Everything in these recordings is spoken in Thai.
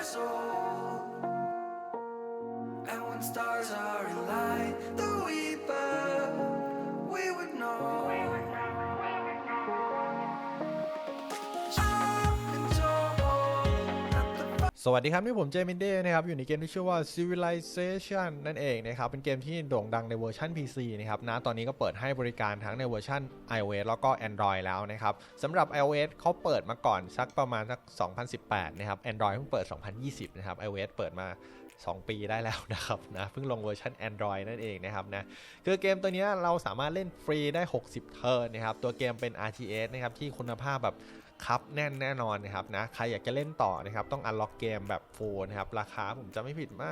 years old. สวัสดีครับ นี่ผมเจมินเด้นะครับ อยู่ในเกมที่ชื่อว่า Civilization นั่นเองนะครับ เป็นเกมที่โด่งดังในเวอร์ชัน PC นะครับนะตอนนี้ก็เปิดให้บริการทั้งในเวอร์ชัน iOS แล้วก็ Android แล้วนะครับสำหรับ iOS เขาเปิดมาก่อนสักประมาณสัก 2018 นะครับ Android เพิ่งเปิด 2020 นะครับ iOS เปิดมา 2 ปีได้แล้วนะครับนะเพิ่งลงเวอร์ชัน Android นั่นเองนะครับนะคือเกมตัวเนี้ยเราสามารถเล่นฟรีได้ 60 เทิร์นนะครับตัวเกมเป็น RTS นะครับที่คุณภาพแบบ ครับแน่นแน่นอนนะครับนะใครอยากจะเล่นต่อนะครับต้องอันล็อกเกมแบบฟูลนะครับราคาผมจำไม่ผิดว่า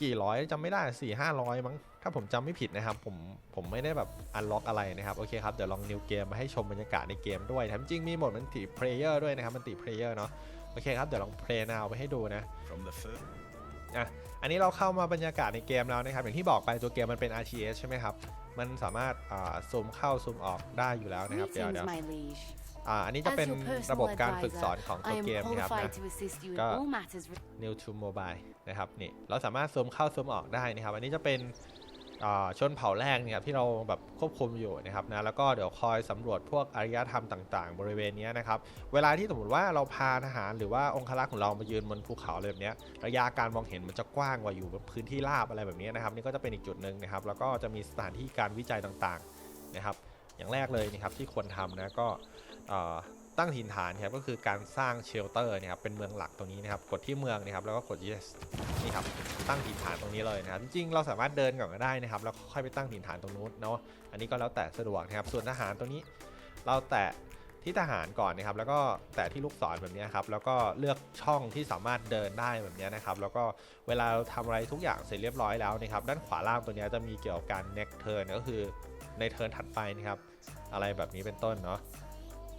กี่ร้อยจำไม่ได้4 5 0 0มั้งถ้าผมจำไม่ผิดนะครับผมผมไม่ได้แบบอันล็อกอะไรนะครับโอเคครับเดี๋ยวลองนิวเกมมาให้ชมบรรยากาศในเกมด้วยแถมจริงมีโหมดมันติเพลเยอร์ด้วยนะครับมันติเพลเยอร์เนาะโอเคครับเดี๋ยวลองเพลย์นาวไปให้ดูนะ From the first อะอันนี้เราเข้ามาบรรยากาศในเกมแล้วนะครับอย่างที่บอกไปตัวเกมมันเป็น RTS ใช่ไหมครับมันสามารถอ่าซูมเข้าซูมออกได้อยู่แล้วนะครับเดี๋ยว Greetings, เดี๋ยว my liege. อ่าอันนี้จะ As เป็น your personal ระบบการฝึก advisor, สอนของตัว I am เกมนะครับ qualified นะ to assist you in Got- all matters. re- New to Mobile นะครับนี่เราสามารถซูมเข้าซูมออกได้นะครับ อันนี้จะเป็นอ่าชนเผ่าแรกนะครับที่เราแบบควบคุมอยู่นะครับนะแล้วก็เดี๋ยวคอยสำรวจพวกอารยธรรมต่าง ๆ บริเวณเนี้ยนะครับ เวลาที่สมมติว่าเราพาทหารหรือว่าองครักษ์ของเรามายืนบนภูเขาอะไรแบบเนี้ยระยะการมองเห็นมันจะกว้างกว่าอยู่บนพื้นที่ราบอะไรแบบเนี้ยนะครับ นี่ก็จะเป็นอีกจุดหนึ่งนะครับ แล้วก็จะมีสถานที่การวิจัยต่างๆนะครับ อย่างแรกเลยนะครับที่ควรทำนะก็เอ่อ ตั้งถิ่นฐานครับก็คือการสร้างเชลเตอร์นะครับเป็นเมืองหลักตรงนี้นะครับกดที่เมืองนะครับแล้วก็กด yes นี่ครับตั้งถิ่นฐานตรงนี้เลยนะครับจริงๆเราสามารถเดินก่อนก็ได้นะครับแล้วค่อยไปตั้งถิ่นฐานตรงนู้นเนาะอันนี้ก็แล้วแต่สะดวกนะครับส่วนทหารตรงนี้เราแตะที่ทหารก่อนนะครับแล้วก็แตะที่ลูกศรแบบนี้ครับแล้วก็เลือกช่องที่สามารถเดินได้แบบนี้นะครับแล้วก็เวลาเราทำอะไรทุกอย่างเสร็จเรียบร้อยแล้วนะครับด้านขวาล่างตัวนี้จะมีเกี่ยวกับการ next turn ก็คือในเทิร์นถัดไปนะครับอะไรแบบนี้เป็นต้นเนาะ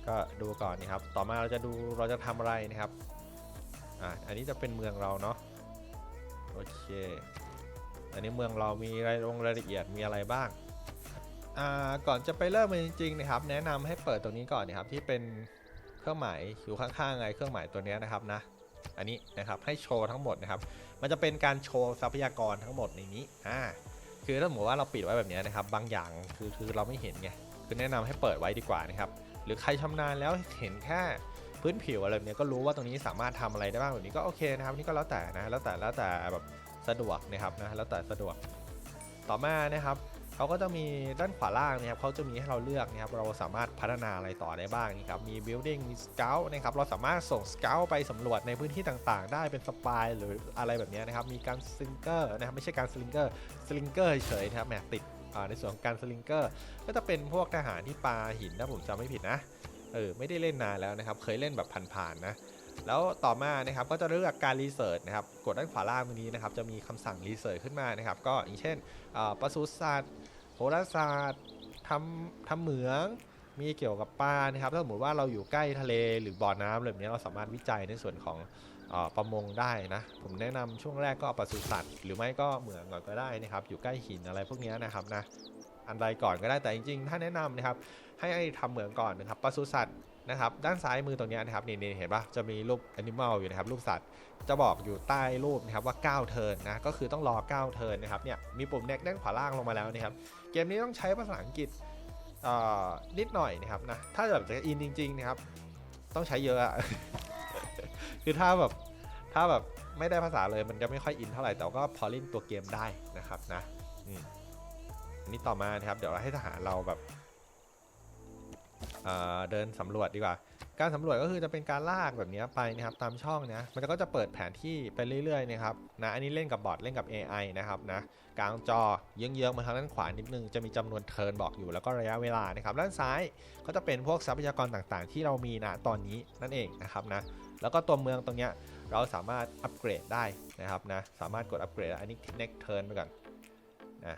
ก็ดูก่อนนะครับ ต่อมาเราจะดูเราจะทำอะไรนะครับ อ่า อันนี้จะเป็นเมืองเราเนาะ โอเค อันนี้เมืองเรามีรายลงรายละเอียดมีอะไรบ้าง อ่า ก่อนจะไปเริ่มจริงๆนะครับ แนะนำให้เปิดตรงนี้ก่อนนะครับที่เป็นเครื่องหมายอยู่ข้างๆไงเครื่องหมายตัวนี้นะครับนะ อันนี้นะครับให้โชว์ทั้งหมดนะครับ มันจะเป็นการโชว์ทรัพยากรทั้งหมดในนี้ อ่า คือถ้าสมมติว่าเราปิดไว้แบบนี้นะครับ บางอย่างคือคือเราไม่เห็นไง คือแนะนำให้เปิดไว้ดีกว่านะครับ หรือใครชำนาญแล้วเห็นแค่พื้นผิวอะไรแบบเนี้ยก็รู้ว่าตรงนี้สามารถทำอะไรได้บ้างแบบนี้ก็โอเคนะครับนี่ก็แล้วแต่นะแล้วแต่แล้วแต่แบบสะดวกนะครับนะแล้วแต่สะดวกต่อมานะครับเขาก็จะมีด้านขวาล่างนะครับเขาจะมีให้เราเลือกนะครับเราสามารถพัฒนาอะไรต่อได้บ้างนี่ครับมี building มี scout นะครับเราสามารถส่ง scout ไปสำรวจในพื้นที่ต่างๆ ได้เป็นสปายหรืออะไรแบบนี้นะครับมีการ slinger นะครับไม่ใช่การ slinger slinger เฉยนะครับแหมติด ในส่วนของการ slinger ก็จะเป็นพวกทหารที่ปาหินถ้าผมจำไม่ผิดนะ เออไม่ได้เล่นนานแล้วนะครับ เคยเล่นแบบผ่านๆนะแล้วต่อมานะครับก็จะเลือกการรีเสิร์ชนะครับกดด้านขวาล่างตรงนี้นะครับจะมีคำสั่งรีเสิร์ชขึ้นมานะครับ ก็อย่างเช่นเอ่อปศุสัตว์โหราศาสตร์ทำทำเหมืองมีเกี่ยวกับปลานะครับถ้าสมมติว่าเราอยู่ใกล้ทะเลหรือบ่อน้ำอะไรแบบนี้เราสามารถวิจัยในส่วนของ ประมงได้นะ ผมแนะนำช่วงแรกก็เอาปศุสัตว์หรือไม่ก็เหมืองก่อนก็ได้นะครับ อยู่ใกล้หินอะไรพวกนี้นะครับนะอันใดก่อนก็ได้แต่จริงๆ ถ้าแนะนำนะครับ ให้ทำเหมืองก่อนนะครับปศุสัตว์นะครับด้านซ้ายมือตรงนี้นะครับนี่เห็นปะจะมีรูป animal อยู่นะครับรูปสัตว์จะบอกอยู่ใต้รูปนะครับว่า 9 เทิร์นนะก็คือต้องรอ 9 เทิร์นนะครับเนี่ยมีปุ่ม next ด้านขวาล่างลงมาแล้วนะครับเกมนี้ต้องใช้ภาษาอังกฤษอ่อนิดหน่อยนะครับนะถ้าแบบจะอินจริงๆนะครับต้องใช้เยอะ คือถ้าแบบถ้าแบบไม่ได้ภาษาเลยมันจะไม่ค่อยอินเท่าไหร่แต่ก็พอเล่นตัวเกมได้นะครับนะอืมอันนี้ต่อมานะครับ เดี๋ยวเราให้ทหารเราแบบเเดินสำรวจดีกว่า การสำรวจก็คือจะเป็นการลากแบบนี้ไปนะครับ ตามช่องนี้ยมันก็จะเปิดแผนที่ไปเรื่อยๆนะครับนะอันนี้เล่นกับบอทเล่นกับ AI นะครับนะกลางจอเยื้องๆมาทางด้านขวานิดนึงจะมีจำนวนเทิร์นบอกอยู่แล้วก็ระยะเวลานะครับด้านซ้ายก็จะเป็นพวกทรัพยากรต่างๆ ที่เรามีณตอนนี้นั่นเองนะครับนะ แล้วก็ตัวเมืองตรงเนี้ยเราสามารถอัปเกรดได้นะครับนะสามารถกดอัปเกรดอันนี้ next turn ไปก่อนนะ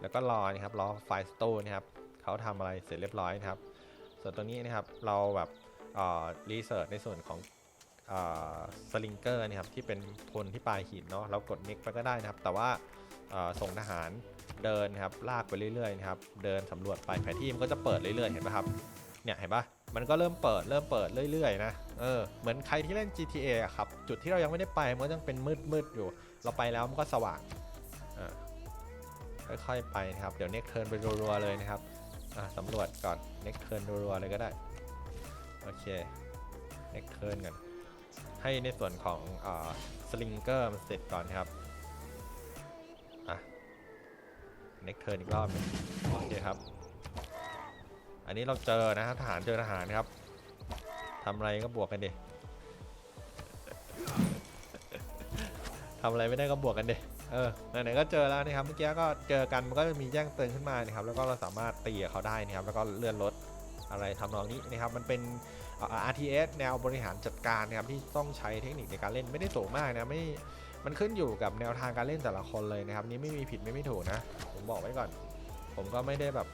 แล้วก็รอนะครับรอไฟสโตนนะครับเขาทำอะไรเสร็จเรียบร้อยนะครับ ส่วนตัวนี้นะครับเราแบบรีเสิร์ชในส่วนของสลิงเกอร์นะครับที่เป็นพลที่ปลายหินเนาะเรากด next ไปก็ได้นะครับ แต่ว่าส่งทหารเดินนะครับลากไปเรื่อยๆนะครับเดินสำรวจไปแผนที่มันก็จะเปิดเรื่อยๆเห็นไหมครับ เนี่ยเห็นปะมันก็เริ่มเปิดเริ่มเปิดเรื่อยๆนะเออเหมือนใครที่เล่น GTA อะครับ จุดที่เรายังไม่ได้ไปมันก็ยังเป็นมืดๆอยู่ เราไปแล้วมันก็สว่างอ่าค่อยๆไปนะครับ เดี๋ยว next turn ไปรัวๆเลยนะครับอะสำรวจก่อน next turn รัวๆเลยก็ได้โอเค next turn กันให้ในส่วนของสลิงเกอร์มันเสร็จก่อนครับอะเน็กเทิร์นอีกรอบหนึงโอเคครับ อันนี้เราเจอนะครับทหารเจอทหารครับทำอะไรก็บวกกันดิทำอะไรไม่ได้ก็บวกกันดิเออไหนๆก็เจอแล้วนะครับเมื่อกี้ก็เจอกันมันก็จะมีแจ้งเตือนขึ้นมานะครับแล้วก็เราสามารถตีเขาได้นะครับแล้วก็เลื่อนรถอะไรทำนองนี้นะครับมันเป็น RTS แนวบริหารจัดการนะครับที่ต้องใช้เทคนิคในการเล่นไม่ได้สูงมากนะไม่มันขึ้นอยู่กับแนวทางการเล่นแต่ละคนเลยนะครับนี่ไม่มีผิดไม่มีถูกนะ ผมบอกไว้ก่อน ผมก็ไม่ได้แบบ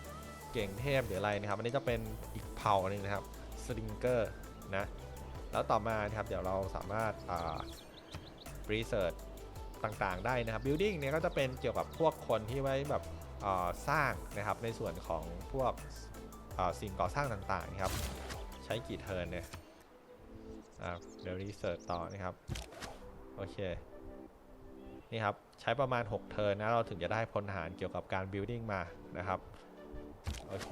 เก่งเทพหรืออะไรนะครับ อันนี้จะเป็นอีกเผ่าหนึ่งนะครับสลิงเกอร์นะ แล้วต่อมานะครับเดี๋ยวเราสามารถอ่ารีเสิร์ชต่างๆได้นะครับ building เนี่ยก็จะเป็นเกี่ยวกับพวกคนที่ไว้แบบอ่อสร้างนะครับในส่วนของพวกอ่อสิ่งก่อสร้างต่างๆนะครับ ใช้กี่เทิร์นเนี่ยอะเดี๋ยวรีเสิร์ชต่อนะครับ โอเค นี่ครับ ใช้ประมาณ 6 เทิร์นนะ เราถึงจะได้พลทหารเกี่ยวกับการ building มานะครับ โอเค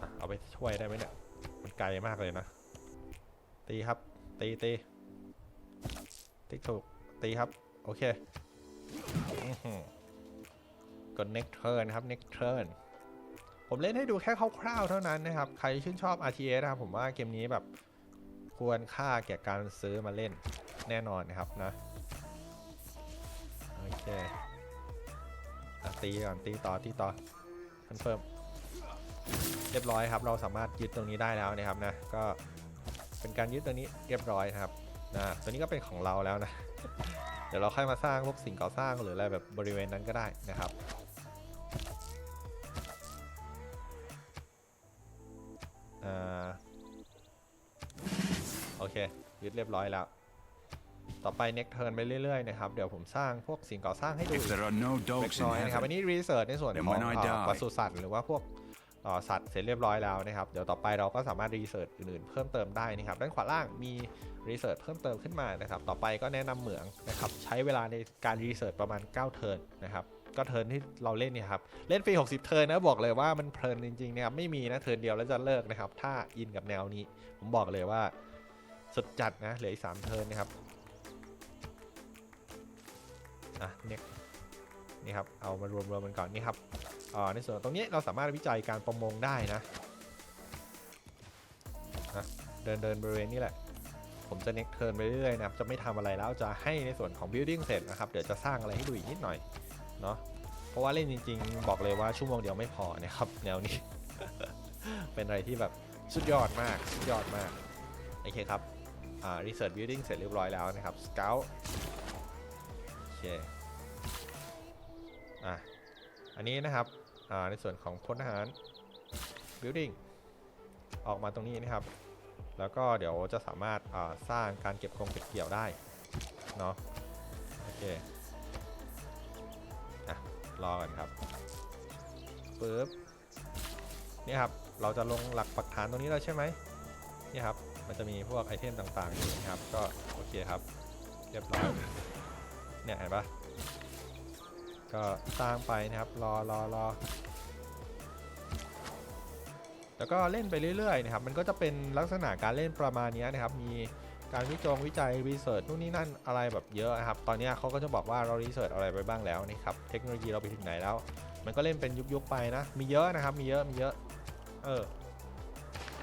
อะเอาไปช่วยได้ไหมเนี่ย มันไกลมากเลยนะ ตีครับ ตีตีติ๊กถูก ตีครับ โอเคกด next turn ครับ next turn ผมเล่นให้ดูแค่คร่าวๆเท่านั้นนะครับ ใครชื่นชอบ RTS นะครับ ผมว่าเกมนี้แบบควรค่าแก่การซื้อมาเล่นแน่นอนนะครับนะ โอเค อะตีก่อนตีต่อตีต่อคอนเฟิร์มเรียบร้อยครับ เราสามารถยึดตรงนี้ได้แล้วนะครับนะ ก็เป็นการยึดตรงนี้เรียบร้อยนะครับนะตัวนี้ก็เป็นของเราแล้วนะ เดี๋ยวเราค่อยมาสร้างพวกสิ่งก่อสร้างหรืออะไรแบบบริเวณนั้นก็ได้นะครับอโอเคยึดเรียบร้อยแล้ว ต่อไป next turn ไปเรื่อยๆนะครับเดี๋ยวผมสร้างพวกสิ่งก่อสร้างให้ดู If there are no เล็ก dogs in น้อยนะครับอัน heaven, นี้รีเสิร์ชในส่วน Then ของ when I เอ่อ die ปศุสัตว์หรือว่าพวกเอ่อสัตว์เสร็จเรียบร้อยแล้วนะครับเดี๋ยวต่อไปเราก็สามารถรีเสิร์ชอื่นๆเพิ่มเติมได้นะครับด้านขวาล่างมีรีเสิร์ชเพิ่มเติมขึ้นมานะครับต่อไปก็แนะนำเหมืองนะครับใช้เวลาในการรีเสิร์ชประมาณ 9 เทิร์นนะครับก็เทิร์นที่เราเล่นเนี่ยครับเล่นฟรี 60 เทิร์นนะบอกเลยว่ามันเพลินจริงๆนะครับไม่มีนะเทิร์นเดียวแล้วจะเลิกนะครับถ้าอินกับแนวนี้ ผมบอกเลยว่าสุดจัดนะเหลืออีก3เทิร์นนะครับ อะเนี่ยนี่ครับเอามารวมๆกันก่อนนี่ครับอ่าในส่วนตรงนี้เราสามารถวิจัยการประมงได้นะนะเดินเดินบริเวณนี้แหละ ผมจะเน็กเทิร์นไปเรื่อยนะครับจะไม่ทำอะไรแล้วจะให้ในส่วนของ building เสร็จนะครับเดี๋ยวจะสร้างอะไรให้ดูอีกนิดหน่อยเนาะเพราะว่าเล่นจริง ๆ บอกเลยว่าชั่วโมงเดียวไม่พอนะครับ แนวนี้ เป็นอะไรที่แบบสุดยอดมากสุดยอดมากโอเคครับอ่า research building เสร็จเรียบร้อยแล้วนะครับ scout โอเค อันนี้นะครับในส่วนของพลทหาร building ออกมาตรงนี้นะครับ แล้วก็เดี๋ยวจะสามารถาสร้างการเก็บโครงเก็บเกี่ยวได้เนาะโอเคอะรอกันครับปึ๊บนี่ครับเราจะลงหลักปักฐานตรงนี้แล้วใช่ไหมนี่ครับมันจะมีพวกไอเทมต่างๆอยู่นะครับ ก็โอเคครับ เรียบร้อยเนี่ยเห็นปะ ก็สร้างไปนะครับรอรอรอแล้วก็เล่นไปเรื่อยๆนะครับมันก็จะเป็นลักษณะการเล่นประมาณนี้นะครับมีการวิจงวิจัยรีเสิร์ชนู่นนี่นั่นอะไรแบบเยอะนะครับตอนนี้เขาก็จะบอกว่าเรารีเสิร์ชอะไรไปบ้างแล้วนะครับเทคโนโลยีเราไปถึงไหนแล้ว มันก็เล่นเป็นยุคๆไปนะมีเยอะนะครับมีเยอะมีเยอะเออ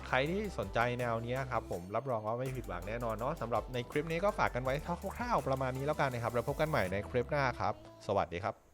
ใครที่สนใจแนวนี้ครับผมรับรองว่าไม่ผิดหวังแน่นอนเนาะสำหรับในคลิปนี้ก็ฝากกันไว้คร่าวๆประมาณนี้แล้วกันนะครับ แล้วพบกันใหม่ในคลิปหน้าครับ สวัสดีครับ